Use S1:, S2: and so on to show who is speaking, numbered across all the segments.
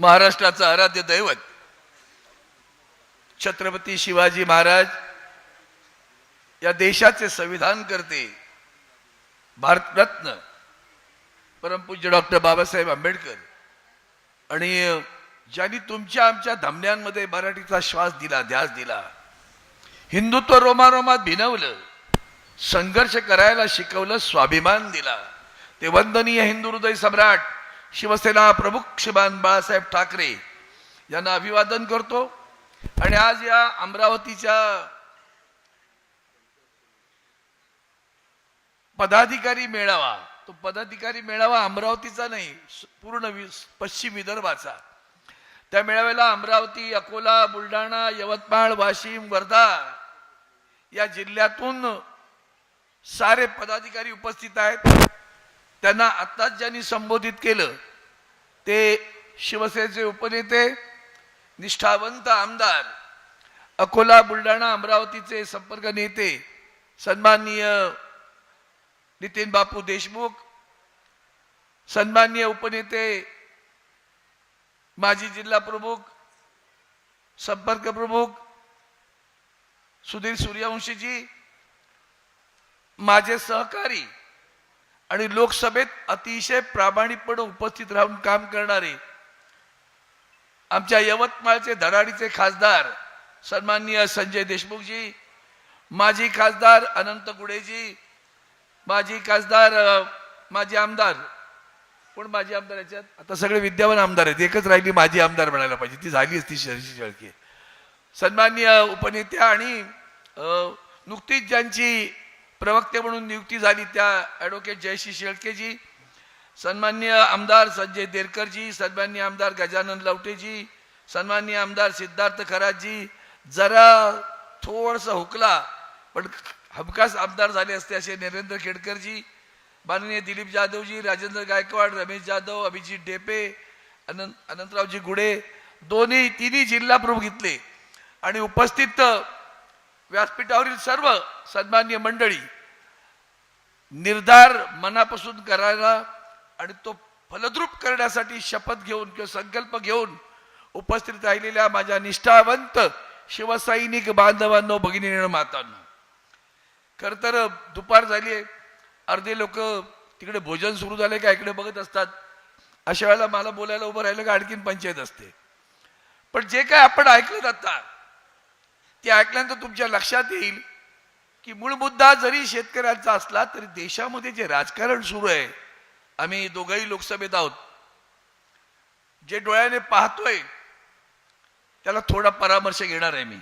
S1: महाराष्ट्राचं आराध्य दैवत. छत्रपती शिवाजी महाराज या देशाचे संविधान करते. भारतरत्न. परमपूज्य डॉक्टर बाबासाहेब आंबेडकर. आणि ज्यांनी तुमच्या आमच्या धमन्यांमध्ये मराठीचा श्वास दिला ध्यास दिला. हिंदुत्व रोमारोमात भिनवलं. संघर्ष करायला शिकवलं स्वाभिमान दिला. ते वंदनीय हिंदू हृदय सम्राट शिवसेना प्रमुख श्रीमान बाळासाहेब ठाकरे यांना अभिवादन करतो. आणि आज या अमरावतीच्या पदाधिकारी मेळावा तो पदाधिकारी मेळावा अमरावतीचा नाही पूर्ण वि- पश्चिम विदर्भाचा. त्या मेळाव्याला अमरावती अकोला बुलढाणा यवतमाळ वाशिम वर्धा या जिल्ह्यातून सारे पदाधिकारी उपस्थित आहेत. त्यांना आत्ताच ज्यांनी संबोधित केलं ते शिवसेनेचे उपनेते निष्ठावंत आमदार अकोला बुलढाणा अमरावतीचे संपर्क नेते सन्माननीय नितीन बापू देशमुख सन्माननीय उपनेते माजी जिल्हा प्रमुख संपर्क प्रमुख सुधीर सूर्यवंशीजी माझे सहकारी आणि लोकसभेत अतिशय प्रामाणिकपणे उपस्थित राहून काम करणारे आमच्या यवतमाळचे धडाडीचे खासदार सन्माननीय संजय देशमुखजी माजी खासदार अनंत गुडेजी माजी खासदार माजी आमदार. कोण माजी आमदार याच्यात? आता सगळे विद्यमान आमदार आहेत. एकच राहिली माजी आमदार म्हणायला पाहिजे. ती झाली असती शरशी शेळके. सन्माननीय उपनेत्या आणि नुकतीच ज्यांची प्रवक्ते म्हणून नियुक्ती झाली त्या ॲडव्होकेट जयश्री शेळकेजी सन्माननीय आमदार संजय देरकरजी सन्मान्य आमदार गजानन लवटेजी सन्मान्य आमदार सिद्धार्थ खराजी जरा थोडंसं हुकला पण हमखास आमदार झाले असते असे नरेंद्र खेडकरजी माननीय दिलीप जाधवजी राजेंद्र गायकवाड रमेश जाधव अभिजित डेपे अनंत अनंतरावजी गुडे दोन्ही तिन्ही जिल्हा प्रमुख घेतले आणि उपस्थित व्यासपीठावरील सर्व सन्मान्य मंडळी निर्धार मनापासून करायला आणि तो फलद्रूप करण्यासाठी शपथ घेऊन किंवा संकल्प घेऊन उपस्थित राहिलेल्या माझ्या निष्ठावंत शिवसैनिक बांधवांनो भगिनी मातांनो. खर तर दुपार झाली अर्धे लोक तिकडे भोजन सुरू झाले का इकडे बघत असतात. अशा वेळेला मला बोलायला उभं राहिलं का आणखीन पंचायत असते. पण जे काय आपण ऐकलं जातात ते ऐकल्यानंतर तुमच्या लक्षात येईल की मूळ मुद्दा जरी शेतकऱ्यांचा असला तरी देशामध्ये जे राजकारण सुरू आहे आम्ही दोघंही लोकसभेत आहोत जे डोळ्याने पाहतोय त्याला थोडा परामर्श घेणार आहे मी.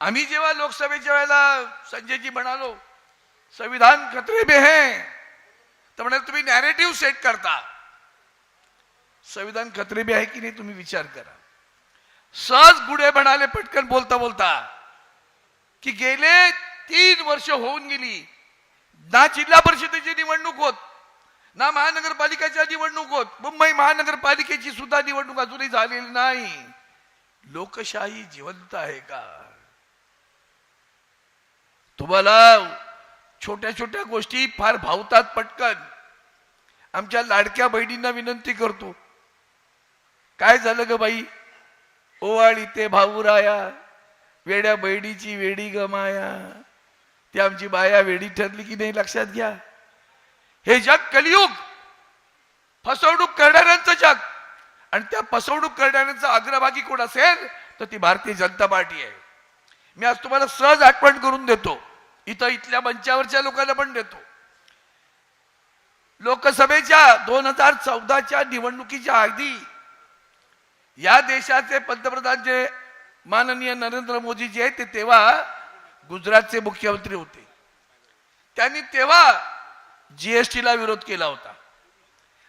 S1: आम्ही जेव्हा लोकसभेच्या वेळेला संजयजी म्हणालो संविधान खतरे में है तर म्हणाल तुम्ही नॅरेटिव्ह सेट करता. संविधान खतरे में आहे की नाही तुम्ही विचार करा. सहज गुडे म्हणाले पटकन बोलता बोलता की गेले तीन वर्ष होऊन गेली. ना जिल्हा परिषदेची निवडणूक होत ना महानगरपालिकेच्या निवडणूक होत मुंबई महानगरपालिकेची सुद्धा निवडणूक अजूनही झालेली नाही. लोकशाही जिवंत आहे का? तुम्हाला छोट्या छोट्या गोष्टी फार भावतात पटकन. आमच्या लाडक्या बहिणींना विनंती करतो. काय झालं ग बाई? ओवाळी ते भाऊराया वेड्या बैडीची वेडी गमाया. ती आमची बाया वेडी ठरली की नाही लक्षात घ्या. हे जग कलियुग. फसवणूक करणाऱ्यांचं जग. आणि त्या फसवणूक करणाऱ्यांचा अग्रभागी कोण असेल तर ती भारतीय जनता पार्टी आहे. मी आज तुम्हाला सहज आठवण करून देतो. इथं इथल्या मंचावरच्या लोकांना पण देतो. लोकसभेच्या दोन हजार चौदाच्या निवडणुकीच्या आधी या देशाचे पंतप्रधान जे माननीय नरेंद्र मोदी जे आहेत ते तेव्हा गुजरातचे मुख्यमंत्री होते. त्यांनी तेव्हा जीएसटीला विरोध केला होता.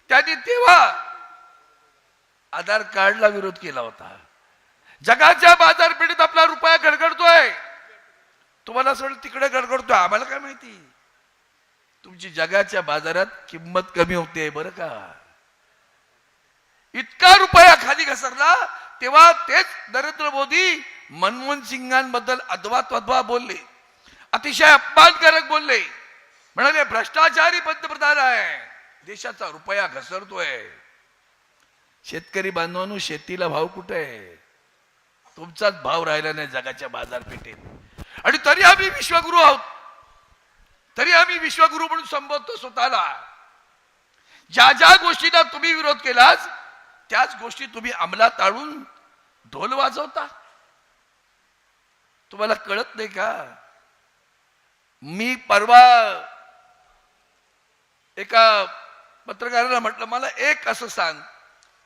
S1: त्यांनी तेव्हा आधार कार्डला विरोध केला होता. जगाच्या बाजारपेठेत आपला रुपया गडगडतोय. तुम्हाला असं वाटलं तिकडे गडगडतोय? आम्हाला काय माहिती? तुमची जगाच्या बाजारात किंमत कमी होते बरं का? इतका रुपया खाली घसरला तेव्हा तेच नरेंद्र मोदी मनमोहन सिंगांबद्दल अद्वा बोलले. अतिशय अपमानकारक बोलले. म्हणाले भ्रष्टाचारी पंतप्रधान आहे. देशाचा रुपया घसरतोय. शेतकरी बांधवांनो शेतीला भाव कुठे आहे? तुमचाच भाव राहिला नाही जगाच्या बाजारपेठेत. आणि तरी आम्ही विश्वगुरु आहोत. तरी आम्ही विश्वगुरु म्हणून संबोधतो स्वतःला. ज्या ज्या गोष्टीला तुम्ही विरोध केलाच त्याच गोष्टी तुम्ही अंमलात आणून ढोल वाजवता? तुम्हाला कळत नाही का? मी परवा एका पत्रकाराला म्हटलं मला एक असं सांग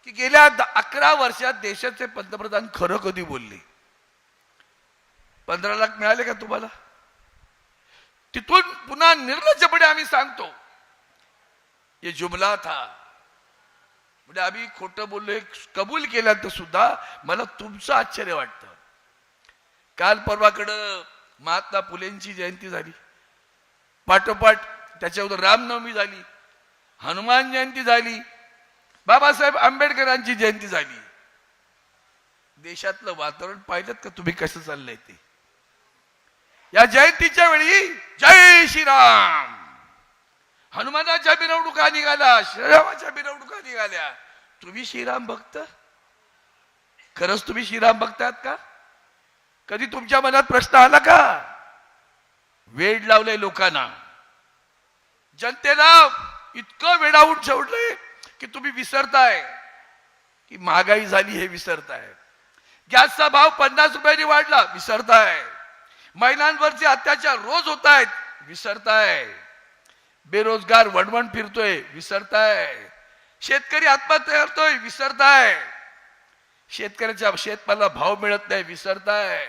S1: की गेल्या अकरा वर्षात देशाचे पंतप्रधान खरं कधी बोलले? पंधरा लाख मिळाले का तुम्हाला? तिथून पुन्हा निर्लज्जपणे आम्ही सांगतो ये जुमला था म्हणजे आम्ही खोटं बोललो हे कबूल केल्यानंतर सुद्धा मला तुमचं आश्चर्य वाटतं. काल परवाकडं महात्मा फुलेंची जयंती झाली. पाठोपाठ त्याच्यावर रामनवमी झाली. हनुमान जयंती झाली. बाबासाहेब आंबेडकरांची जयंती झाली. देशातलं वातावरण पाहिलं का तुम्ही कसं चाललंय ते? या जयंतीच्या वेळी जय श्रीराम! हनुमानाच्या मिरवणुका निघाल्या श्रीरामाच्या मिरवणुका निघाल्या. तुम्ही श्रीराम भक्त? खरंच तुम्ही श्रीराम भक्तात का? कधी तुमच्या मनात प्रश्न आला का? वेड लावलंय लोकांना. जनतेला इतकं वेडावून ठेवलंय की तुम्ही विसरताय. की महागाई झाली हे विसरताय. गॅसचा भाव पन्नास रुपयांनी वाढला विसरताय. महिलांवरचे अत्याचार रोज होत आहेत विसरताय. बेरोजगार वणवण फिरतोय विसरताय. शेतकरी आत्महत्या करतोय विसरताय. शेतकऱ्याच्या शेतमाला भाव मिळत नाही विसरताय.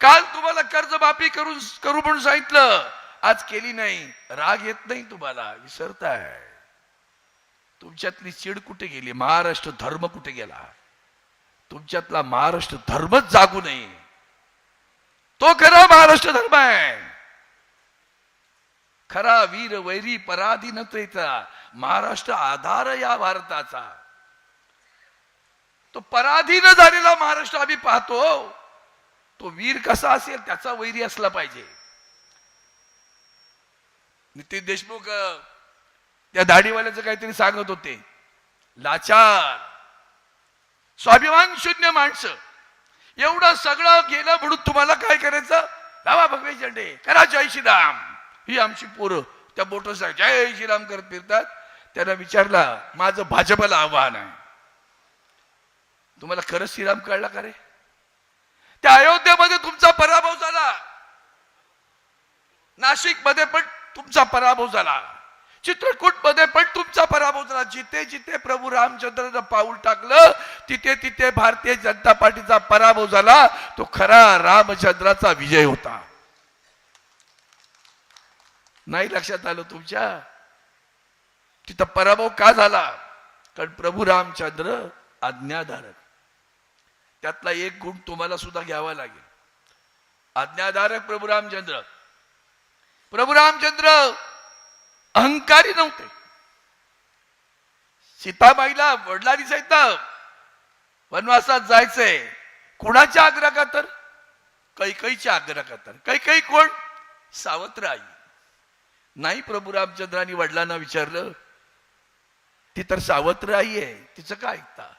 S1: काल तुम्हाला कर्जमाफी करून करू म्हणून सांगितलं. आज केली नाही. राग येत नाही तुम्हाला विसरताय. तुमच्यातली चिड कुठे गेली? महाराष्ट्र धर्म कुठे गेला? तुमच्यातला महाराष्ट्र धर्मच जागू नये तो खरा महाराष्ट्र धर्म आहे. खरा वीर वैरी पराधीनतेचा महाराष्ट्र आधार या भारताचा. तो पराधीन झालेला महाराष्ट्र आम्ही पाहतो. तो वीर कसा असेल त्याचा वैरी असला पाहिजे. नितीन देशमुख त्या दाढीवाल्याचं काहीतरी सांगत होते. लाचार. स्वाभिमान शून्य माणसं. एवढं सगळं गेलं म्हणून तुम्हाला काय करायचं? लावा भगवे झेंडे करा जय श्रीराम. ही आमची पोरं. त्या बोट जय श्रीराम करत फिरतात. त्यांना विचारला माझं भाजपला आव्हान आहे. तुम्हाला खरंच श्रीराम कळला का रे? त्या अयोध्येमध्ये तुमचा पराभव झाला. नाशिकमध्ये पण तुमचा पराभव झाला. चित्रकूटमध्ये पण तुमचा पराभव झाला. जिथे जिथे प्रभू रामचंद्रनं पाऊल टाकलं तिथे तिथे भारतीय जनता पार्टीचा पराभव झाला. तो खरा रामचंद्राचा विजय होता. नाही लक्षात आलं तुमच्या? तिथं पराभव का झाला? कारण प्रभू रामचंद्र आज्ञाधारक. त्यातला एक गुण तुम्हाला सुद्धा घ्यावा लागेल. आज्ञाधारक प्रभू रामचंद्र. प्रभू रामचंद्र अहंकारी नव्हते. सीताबाईला वडिलांनी सहित वनवासात जायचंय. कुणाच्या आग्रह तर कैकईच्या आग्रह तर कैकई कोण? सावत्र आई. नाही प्रभू रामचंद्रांनी वडिलांना विचारलं ती तर सावत्र आई आहे तिचं काय ऐकता?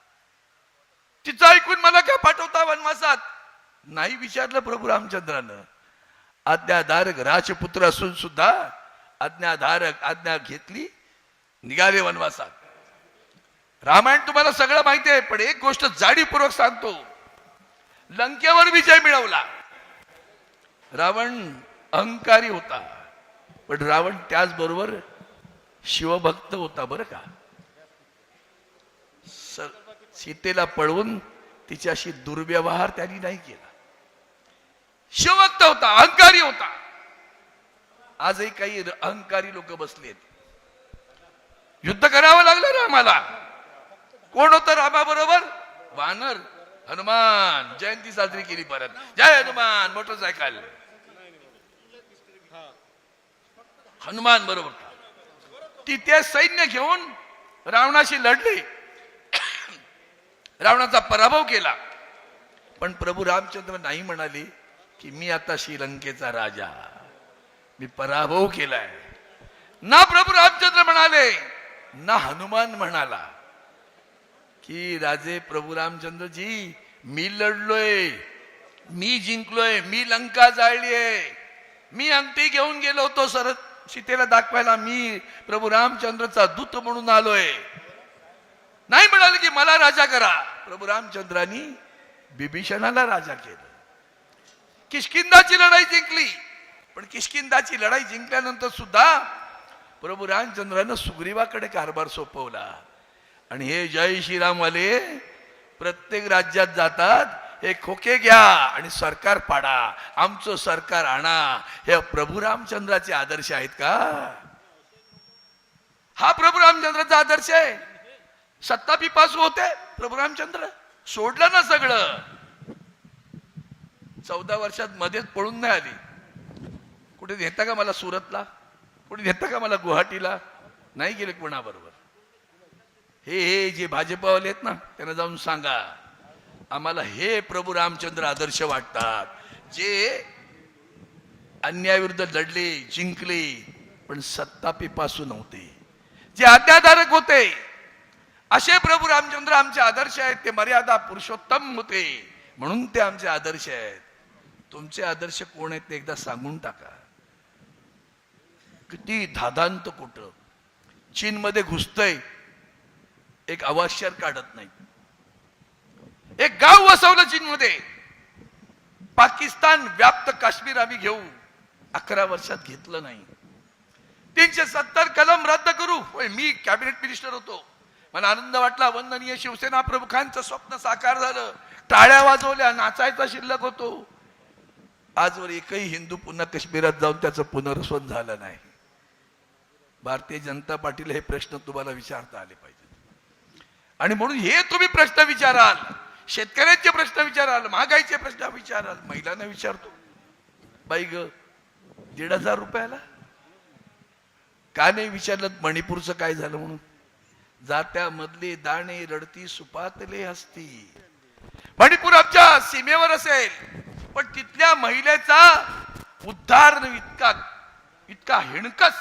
S1: तिचं ऐकून मला काय पाठवता वनवासात? नाही विचारलं प्रभू रामचंद्रानं. आज्ञाधारक राजपुत्र असून सुद्धा आज्ञाधारक आज्ञा घेतली निघाले वनवासात. रामायण तुम्हाला सगळं माहिती आहे पण एक गोष्ट जाणीवपूर्वक सांगतो. लंकेवर विजय मिळवला. रावण अहंकारी होता. पण रावण त्याचबरोबर शिवभक्त होता बरं का. सीतेला पळवून तिच्याशी दुर्व्यवहार त्यांनी नाही केला. शिवभक्त होता अहंकारी होता. आजही काही अहंकारी लोक बसलेत युद्ध करावं लागलं रामाला कोण होतं रामाबरोबर? वानर हनुमान. जयंती साजरी केली परत. जय हनुमान मोटरसायकल. हनुमान बरोबर. ती ते सैन्य घेऊन रावणाशी लढली. रावणाचा पराभव केला. पण प्रभू रामचंद्र नाही म्हणाले की मी आता श्रीलंकेचा राजा. मी पराभव केलाय. ना प्रभू रामचंद्र म्हणाले ना हनुमान म्हणाला की राजे प्रभू रामचंद्रजी मी लढलोय मी जिंकलोय मी लंका जाळलीय. मी अंगठी घेऊन गेलो होतो सरत. सीतेला दाखवायला मी प्रभू रामचंद्रचा दूत म्हणून आलोय. नाही म्हणाले की मला राजा करा. प्रभू रामचंद्रांनी बिभीषणाला राजा केलं. किशकिंदाची लढाई जिंकली. पण किशकिंदाची लढाई जिंकल्यानंतर सुद्धा प्रभू रामचंद्रानं सुग्रीवाकडे कारभार सोपवला. आणि हे जय श्रीरामवाले प्रत्येक राज्यात जातात. हे खोके घ्या आणि सरकार पाडा आमचं सरकार आणा. हे प्रभू रामचंद्राचे आदर्श आहेत का? हा प्रभू रामचंद्राचा आदर्श आहे. सत्ता पिपासू होते प्रभू रामचंद्र. सोडलं ना सगळं. चौदा वर्षात मध्येच पळून नाही आली. कुठे नेता का मला सुरतला? कुठे नेता का मला गुवाहाटीला? नाही गेले कोणाबरोबर. हे हे जे भाजपवाले आहेत ना त्यांना जाऊन सांगा. आम्हाला हे प्रभू रामचंद्र आदर्श वाटतात. जे अन्यायाविरुद्ध लढले जिंकले पण सत्तापीपासून नव्हते. जे आज्ञाधारक होते असे प्रभू रामचंद्र आमचे आदर्श आहेत ते मर्यादा पुरुषोत्तम होते. म्हणून ते आमचे आदर्श आहेत. तुमचे आदर्श कोण आहेत ते एकदा सांगून टाका. किती धादांत कुठं. चीनमध्ये घुसतय एक अवाश्यर काढत नाही एक गाव वसवलं चीनमध्ये. पाकिस्तान व्याप्त काश्मीर आम्ही घेऊ अकरा वर्षात घेतलं नाही. तीनशे सत्तर कलम रद्द करू. होय मी कॅबिनेट मिनिस्टर होतो. मला आनंद वाटला वंदनीय शिवसेना प्रमुखांचं स्वप्न साकार झालं. टाळ्या वाजवल्या नाचायचा शिल्लक होतो. आजवर एकही हिंदू पुन्हा काश्मीरात जाऊन त्याचं पुनर्वसन झालं नाही. भारतीय जनता पार्टीला हे प्रश्न तुम्हाला विचारता आले पाहिजेत. आणि म्हणून हे तुम्ही प्रश्न विचाराल. शेतकऱ्यांचे प्रश्न विचाराल महागाईचे प्रश्न विचाराल महिलांना विचारतो. बाई ग दीड हजार रुपयाला? का नाही विचारलं? मणिपूरचं काय झालं म्हणून? जात्या मधले दाणे रडती सुपातले असती मणिपूर आमच्या सीमेवर असेल पण तिथल्या महिलेचा उद्धार इतका इतका हिणकस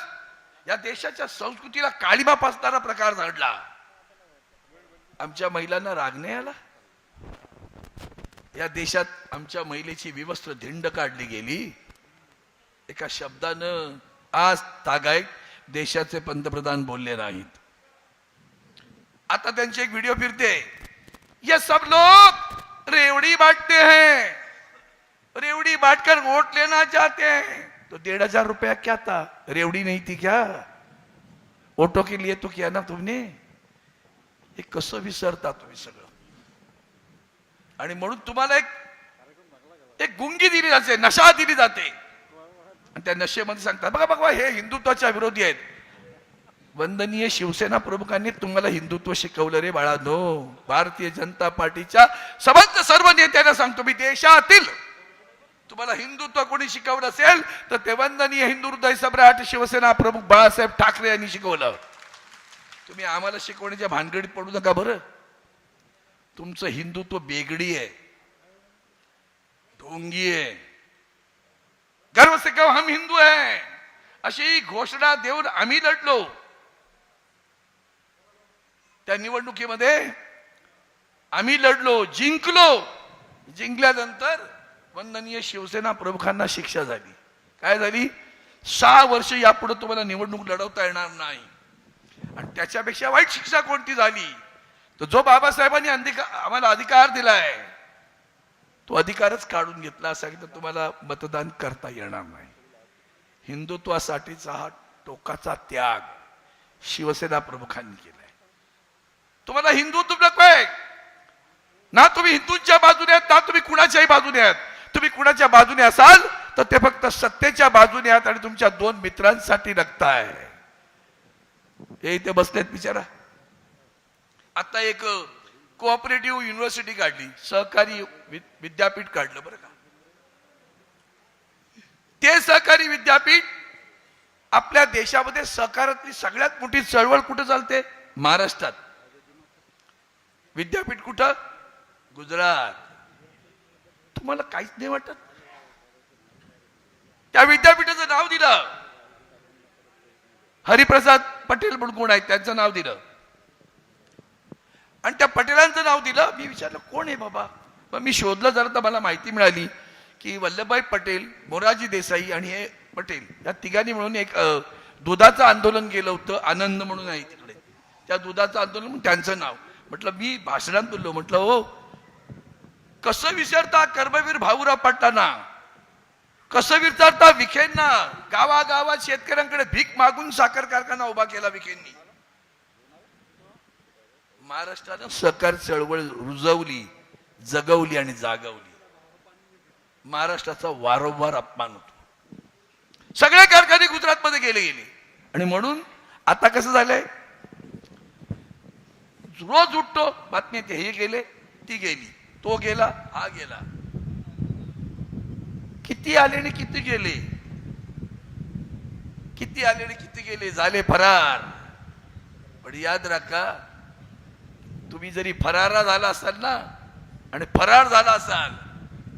S1: या देशाच्या संस्कृतीला काळीमा पासणारा प्रकार घडला. आमच्या महिलांना राग नाही आला? या देशात आमच्या महिलेची विवस्त्र धिंड काढली गेली. एका शब्दानं आज तागायत देशाचे पंतप्रधान बोलले नाहीत. आता त्यांची एक व्हिडिओ फिरते. ये सब लोग रेवड़ी बांटते हैं. रेवड़ी बांटकर वोट लेना चाहते हैं. तो डेढ़ हजार रुपया क्या था? रेवड़ी नहीं थी क्या? वोटों के लिए तो किया ना तुमने? हे कसं विसरता तुम्ही सगळं. आणि म्हणून तुम्हाला एक एक गुंगी दिली जाते नशा दिली जाते. आणि त्या नशेमध्ये सांगतात बघा बघा हे हिंदुत्वाच्या विरोधी आहेत. वंदनीय शिवसेना प्रमुखांनी तुम्हाला हिंदुत्व शिकवलं रे बाळा नो. भारतीय जनता पार्टीच्या समस्त सर्व नेत्यांना सांगतो मी देशातील तुम्हाला हिंदुत्व कोणी शिकवलं असेल तर ते वंदनीय हिंदू हृदय सम्राट शिवसेना प्रमुख बाळासाहेब ठाकरे यांनी शिकवलं. तुम्ही आम्हाला शिकवण्याच्या भानगडीत पडू नका बरं. तुमचं हिंदुत्व बेगडी आहे. ढोंगी आहे. गर्व से कहो हम हिंदू है? अशी घोषणा देऊन आम्ही लढलो. त्या निवडणुकीमध्ये आम्ही लढलो जिंकलो. जिंकल्यानंतर वंदनीय शिवसेना प्रमुखांना शिक्षा झाली. काय झाली? सहा वर्ष यापुढे तुम्हाला निवडणूक लढवता येणार नाही. आणि त्याच्यापेक्षा वाईट शिक्षा कोणती झाली? तर जो बाबासाहेबांनी अधिकार आम्हाला अधिकार दिलाय तो अधिकारच काढून घेतला सांगितलं तुम्हाला मतदान करता येणार नाही. हिंदुत्वासाठीचा हा टोकाचा त्याग शिवसेना प्रमुखांनी केलाय. तुम्हाला हिंदुत्व नकोय ना तुम्ही हिंदूंच्या बाजूने आहात ना तुम्ही कुणाच्याही बाजूने आहात. तुम्ही कुणाच्या बाजूने असाल तर ते फक्त सत्तेच्या बाजूने आहात आणि तुमच्या दोन मित्रांसाठी लढताय हे इथे बसलेत बिचारा. आता एक कोऑपरेटिव्ह युनिव्हर्सिटी काढली सहकारी विद्यापीठ काढलं बरं का. ते सहकारी विद्यापीठ आपल्या देशामध्ये सहकारातली सगळ्यात मोठी चळवळ कुठं चालते? महाराष्ट्रात. विद्यापीठ कुठं? गुजरात. तुम्हाला काहीच नाही वाटत? त्या विद्यापीठाचं नाव दिलं. हरिप्रसाद पटेल म्हणून कोण आहे त्यांचं नाव दिलं. आणि त्या पटेलांचं नाव दिलं. मी विचारलं कोण आहे बाबा? मग मी शोधलं जरा तर मला माहिती मिळाली की वल्लभभाई पटेल मोराजी देसाई आणि हे पटेल या तिघांनी म्हणून एक दुधाचं आंदोलन केलं होतं आनंद म्हणून आहे तिकडे. त्या दुधाचं आंदोलन म्हणून त्यांचं नाव. म्हटलं मी भाषणात बोललो. म्हटलं हो. कसं विसरता कर्मवीर भाऊराव पाटलांना? कसं विचारता विखेंना? गावागावात शेतकऱ्यांकडे भीक मागून साखर कारखाना उभा केला विखेंनी. महाराष्ट्रानं सहकार चळवळ रुजवली जगवली आणि जागवली. महाराष्ट्राचा वारंवार अपमान होतो. सगळे कारखाने गुजरातमध्ये गेले गेले. आणि म्हणून आता कसं झालंय? रोज उठतो बातमी ते हे गेले ती गेली तो गेला हा गेला. किती आले आणि किती गेले? किती आले आणि किती गेले? झाले फरार. पण याद राखा तुम्ही जरी फरारा झाला असाल ना आणि फरार झाला असाल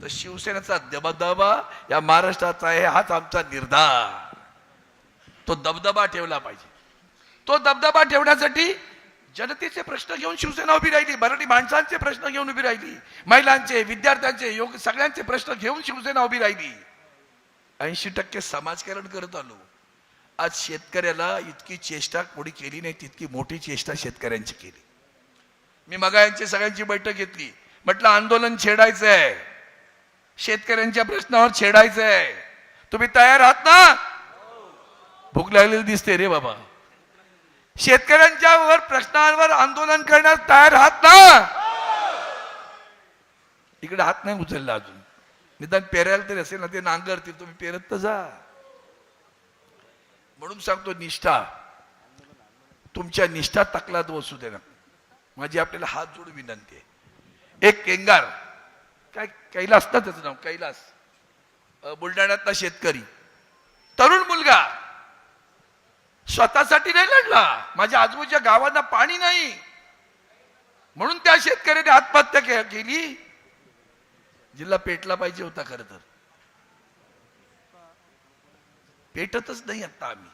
S1: तर शिवसेनेचा दबदबा या महाराष्ट्राचा आहे हाच आमचा निर्धार. तो दबदबा ठेवला पाहिजे. तो दबदबा ठेवण्यासाठी जनतेचे प्रश्न घेऊन शिवसेना उभी राहिली मराठी माणसांचे प्रश्न घेऊन उभी राहिली महिलांचे विद्यार्थ्यांचे योग सगळ्यांचे प्रश्न घेऊन शिवसेना उभी राहिली. ऐंशी टक्के समाजकारण करत आलो. आज शेतकऱ्याला इतकी चेष्टा कोणी केली नाही तितकी मोठी चेष्टा शेतकऱ्यांची केली. मी मगा यांची सगळ्यांची बैठक घेतली. म्हटलं आंदोलन छेडायचं आहे. शेतकऱ्यांच्या प्रश्नावर छेडायचं आहे. तुम्ही तयार आहात ना? भूक लागलेली दिसते रे बाबा. शेतकऱ्यांच्या वर प्रश्नांवर आंदोलन करण्यास तयार आहात ना? इकडे हात नाही उचलला अजून. निदान पेरायला तरी असेल ना ते नांगरतील तुम्ही पेरत तर जा. म्हणून सांगतो निष्ठा. तुमच्या निष्ठा तकलात बसू दे ना. माझी आपल्याला हात जोडून विनंती आहे. एक केंगार काय कैलास ना त्याचं नाव कैलास. बुलढाण्यातला शेतकरी. तरुण मुलगा. स्वतःसाठी नाही लढला. माझ्या आजूबाजूच्या गावांना पाणी नाही. म्हणून त्या शेतकऱ्याने आत्महत्या केली. जिल्हा पेटला पाहिजे होता खर तर. पेटतच नाही आता आम्ही.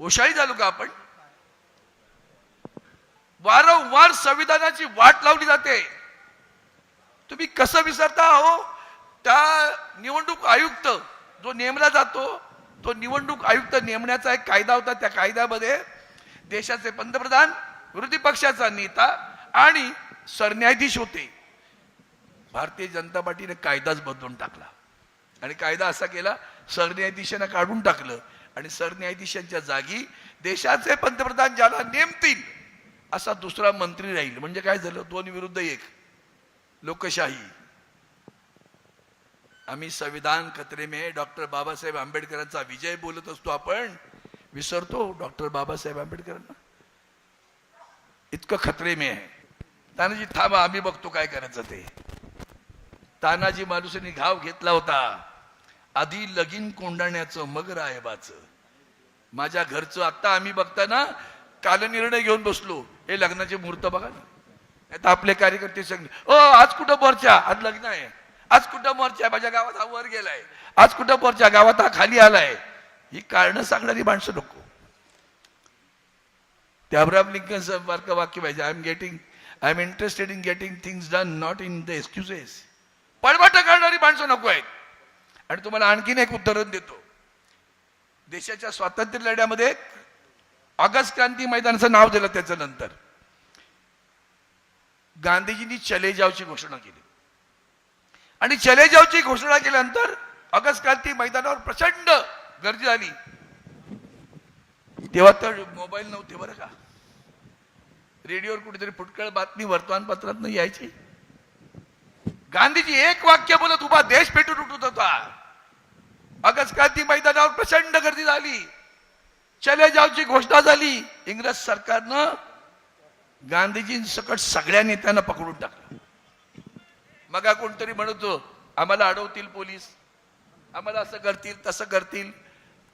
S1: ओशाळी झालो का आपण वारंवार संविधानाची वाट लावली जाते. तुम्ही कसं विसरता हो त्या निवडणूक आयुक्त जो नेमला जातो तो निवडणूक आयुक्त नेमण्याचा एक कायदा होता. त्या कायद्यामध्ये देशाचे पंतप्रधान विरोधी पक्षाचा नेता आणि सरन्यायाधीश होते. भारतीय जनता पार्टीने कायदाच बदलून टाकला. आणि कायदा असा केला सरन्यायाधीशांना काढून टाकलं. आणि सरन्यायाधीशांच्या जागी देशाचे पंतप्रधान ज्याला नेमतील असा दुसरा मंत्री राहील. म्हणजे काय झालं? दोन विरुद्ध एक. लोकशाही. आम्ही संविधान खत्रेमे में डॉक्टर बाबासाहेब आंबेडकरांचा विजय बोलत असतो आपण. विसरतो डॉक्टर बाबासाहेब आंबेडकरांना. इतकं खतरे आहे. तानाजी थांबा आम्ही बघतो काय करायचं ते. तानाजी माणूसांनी घाव घेतला होता. आधी लगीन कोंडाण्याचं मग रायबाचं. माझ्या घरचं आत्ता आम्ही बघताना काल निर्णय घेऊन बसलो. हे लग्नाचे मुहूर्त बघा ना. आता आपले कार्यकर्ते सांगले ओ आज कुठं मोर्चा? आज लग्न आहे. आज कुठं मोर्चा आहे? माझ्या गावात हा वर गेलाय. आज कुठं मोर्चा? गावात हा खाली आलाय. ही कारण सांगणारी माणसं नको. ते अब्राहम लिंकन सारखं वाक्य पाहिजे I am getting I am interested in getting things done not in the excuses पळवाट काढणारी माणसं नको आहेत. आणि तुम्हाला आणखीन एक उदाहरण देतो. देशाच्या स्वातंत्र्य लढ्यामध्ये ऑगस्ट क्रांती मैदानाचं नाव दिलं त्याच्या नंतर. गांधीजींनी चले जावची घोषणा केली. आणि चले जावची घोषणा केल्यानंतर ऑगस्ट क्रांती मैदानावर प्रचंड गर्दी झाली. तेव्हा तर मोबाईल नव्हते बरं का. रेडिओवर कुठेतरी फुटकळ बातमी वर्तमानपत्रात यायची. गांधीजी एक वाक्य बोलत उभा देश पेटून उठत होता. ऑगस्ट क्रांती मैदानावर प्रचंड गर्दी झाली. चले जावची घोषणा झाली. इंग्रज सरकारनं गांधीजींसकट सगळ्या नेत्यांना पकडून टाकलं. मग कोणतरी म्हणतो आम्हाला अडवतील पोलीस. आम्हाला असं करतील तसं करतील.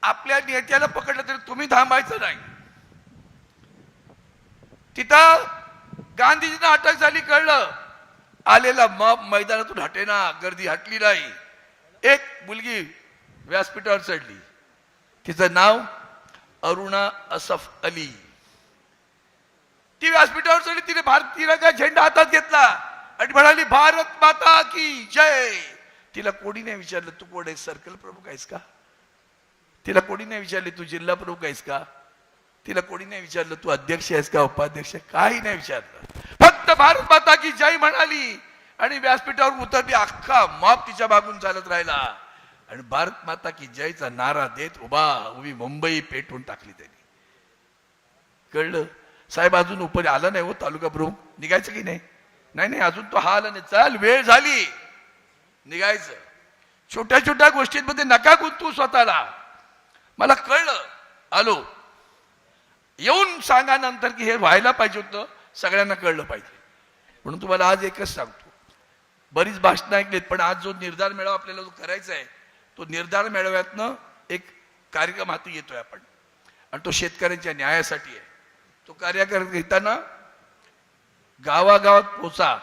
S1: आपल्या नेत्याला पकडलं तरी तुम्ही थांबायचं नाही. तिथं गांधीजींना अटक झाली कळलं. आलेला मग मैदानातून हटेना गर्दी हटली नाही. एक मुलगी व्यासपीठावर चढली. तिचं नाव अरुणा असफ अली. ती व्यासपीठावर चढली तिने भारतीय झेंडा हातात घेतला आणि म्हणाली भारत माता की जय. तिला कोणी नाही विचारलं तू कोण आहे सर्कल प्रमुख आहेस का? तिला कोणी नाही विचारले तू जिल्हा प्रमुख आहेस का? तिला कोणी नाही विचारलं तू अध्यक्ष आहेस का उपाध्यक्ष? काही नाही विचारलं. फक्त भारत माता की जय म्हणाली आणि व्यासपीठावर उतरली अख्खा मॉब तिच्या मागून चालत राहिला. आणि भारत माता की जयचा नारा देत उभा उभी मुंबई पेटवून टाकली त्यांनी. कळलं? साहेब अजून उपर आला नाही हो तालुका प्रमुख. निघायचं की नाही? नाही नाही अजून तो हा आला नाही. चाल वेळ झाली. निघायचं. छोट्या छोट्या गोष्टींमध्ये नका गुंतू स्वतःला. मला कळलं. आलो. येऊन सांगा नंतर की हे व्हायला पाहिजे होतं. सगळ्यांना कळलं पाहिजे. म्हणून तुम्हाला आज एकच सांगतो. बरीच भाषणं ऐकलीत पण आज जो निर्धार मेळावा आपल्याला जो करायचा आहे तो निर्धार मेळाव्यातनं एक कार्यक्रम हाती घेतोय आपण. आणि तो शेतकऱ्यांच्या न्यायासाठी आहे. तो कार्यक्रम घेताना गावागावात पोचा.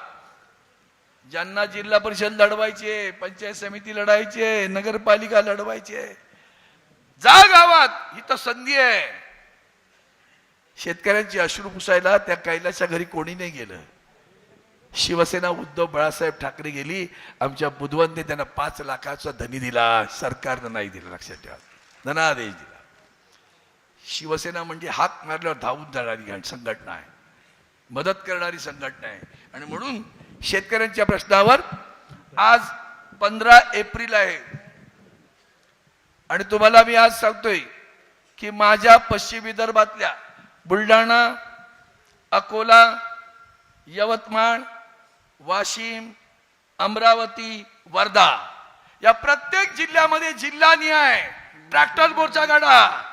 S1: ज्यांना जिल्हा परिषद लढवायचे पंचायत समिती लढायचे नगरपालिका लढवायचे जा गावात ही तर संधी आहे. शेतकऱ्यांची अश्रू पुसायला त्या कैलाच्या घरी कोणी नाही गेलं. शिवसेना उद्धव बाळासाहेब ठाकरे गेली आमच्या बुधवंतने त्यांना पाच लाखाचा धनी दिला सरकारनं नाही दिला लक्षात ठेवा. धनादेश दिला. शिवसेना म्हणजे हात मारल्यावर धावून जाणारी संघटना आहे. मदत करणारी संघटना आहे. आणि म्हणून शेतकऱ्यांच्या प्रश्नावर आज पंधरा एप्रिल आहे. आणि तुम्हाला मी आज सांगतोय की माझ्या पश्चिम विदर्भातल्या बुलढाणा अकोला यवतमाळ वाशिम अमरावती वर्धा या प्रत्येक जिल्ह्यामध्ये जिल्हा निहाय ट्रॅक्टर मोर्चा काढा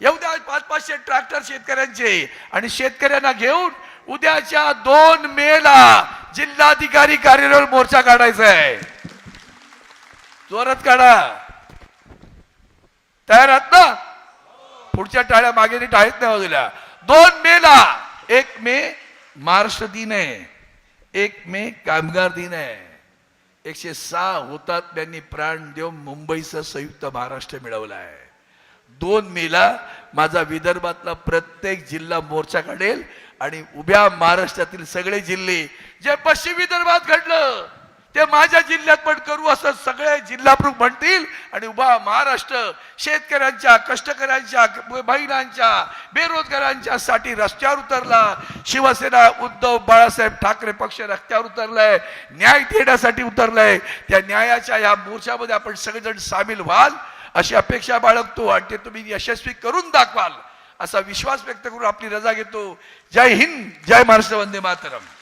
S1: येऊ द्या पाच पाचशे ट्रॅक्टर शेतकऱ्यांचे. आणि शेतकऱ्यांना घेऊन उद्याच्या दोन मेला जिल्हाधिकारी कार्यालय मोर्चा काढायचा आहे. जोरात काढा. तयार आहात ना? पुढच्या टाळ्या मागे टाळीत नाही दिल्या दोन मेला. एक मे महाराष्ट्र दिन आहे. एक मे कामगार दिन आहे. एकशे सहा हुतात्म्यांनी प्राण देऊन मुंबईचं संयुक्त महाराष्ट्र मिळवलं आहे. दोन मेला माझा विदर्भातला प्रत्येक जिल्हा मोर्चा काढेल आणि उभ्या महाराष्ट्रातील सगळे जिल्हे जे पश्चिम विदर्भात घडलं. ते माझ्या जिल्ह्यात पण करू असं सगळे जिल्हाप्रमुख म्हणतील. आणि उभा महाराष्ट्र शेतकऱ्यांच्या कष्टकऱ्यांच्या महिलांच्या बेरोजगारांच्या साठी रस्त्यावर उतरला. शिवसेना उद्धव बाळासाहेब ठाकरे पक्ष रस्त्यावर उतरलाय. न्याय देण्यासाठी उतरलाय. त्या न्यायाच्या या मोर्चामध्ये आपण सगळेजण सामील व्हाल. अशी अपेक्षा बाळगतो आणि ते तुम्ही यशस्वी करून दाखवाल असा विश्वास व्यक्त करून आपली रजा घेतो. जय हिंद जय महाराष्ट्र वंदे मातरम.